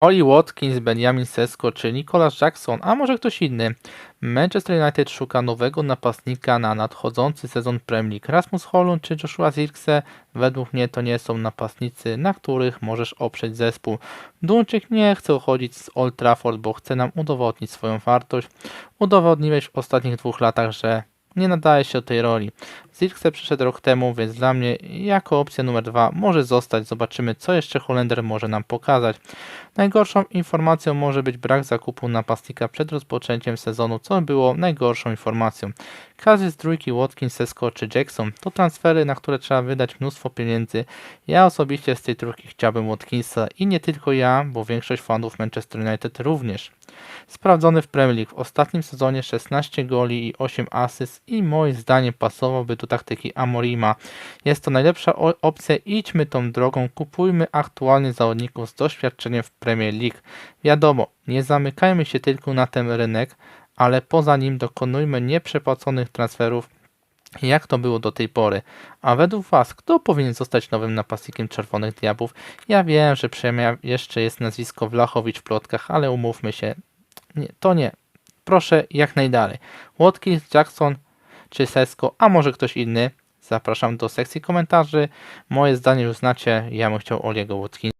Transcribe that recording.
Oli Watkins, Benjamin Sesko czy Nicolas Jackson, a może ktoś inny. Manchester United szuka nowego napastnika na nadchodzący sezon Premier League. Rasmus Holund czy Joshua Zirkse? Według mnie to nie są napastnicy, na których możesz oprzeć zespół. Duńczyk nie chce uchodzić z Old Trafford, bo chce nam udowodnić swoją wartość. Udowodniłeś w ostatnich dwóch latach, że nie nadaje się do tej roli. Zirkse przyszedł rok temu, więc dla mnie jako opcja numer dwa może zostać. Zobaczymy, co jeszcze Holender może nam pokazać. Najgorszą informacją może być brak zakupu napastnika przed rozpoczęciem sezonu, co było najgorszą informacją. Każdy z trójki Watkins, Sesko czy Jackson to transfery, na które trzeba wydać mnóstwo pieniędzy. Ja osobiście z tej trójki chciałbym Watkinsa i nie tylko ja, bo większość fanów Manchester United również. Sprawdzony w Premier League w ostatnim sezonie 16 goli i 8 asyst i moim zdaniem pasowałby do taktyki Amorima. Jest to najlepsza opcja, idźmy tą drogą, kupujmy aktualnie zawodników z doświadczeniem w Premier League. Wiadomo, nie zamykajmy się tylko na ten rynek, ale poza nim dokonujmy nieprzepłaconych transferów, jak to było do tej pory. A według Was, kto powinien zostać nowym napastnikiem Czerwonych Diabłów? Ja wiem, że jeszcze jest nazwisko Wlachowicz w plotkach, ale umówmy się, nie, to nie. Proszę jak najdalej. Watkins, Jackson czy Sesko, a może ktoś inny? Zapraszam do sekcji komentarzy. Moje zdanie już znacie, ja bym chciał Oliego Watkinsa.